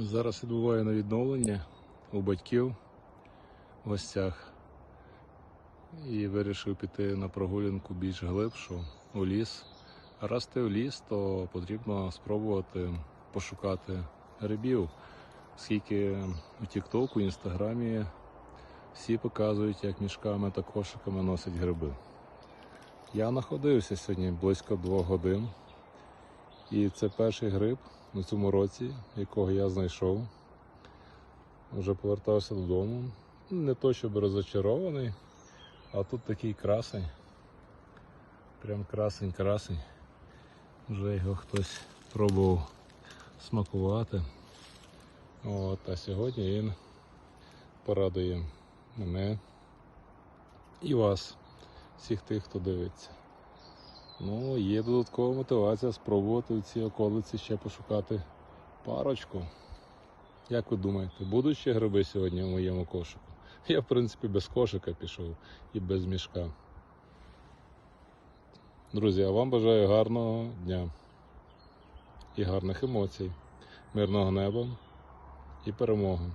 Зараз відбуваю на відновлення у батьків в гостях і вирішив піти на прогулянку більш глибшу у ліс. А раз ти в ліс, то потрібно спробувати пошукати грибів, оскільки у Тіктоку, Інстаграмі всі показують, як мішками та кошиками носять гриби. Я знаходився сьогодні близько двох годин. І це перший гриб у цьому році, якого я знайшов. Вже повертався додому. Не то, щоб розочарований, а тут такий красень. Прям красень-красень. Вже його хтось пробував смакувати. От, а сьогодні він порадує мене і вас, всіх тих, хто дивиться. Ну, є додаткова мотивація спробувати в цій околиці ще пошукати парочку. Як ви думаєте, будуть ще гриби сьогодні в моєму кошику? Я, в принципі, без кошика пішов і без мішка. Друзі, а вам бажаю гарного дня і гарних емоцій, мирного неба і перемоги.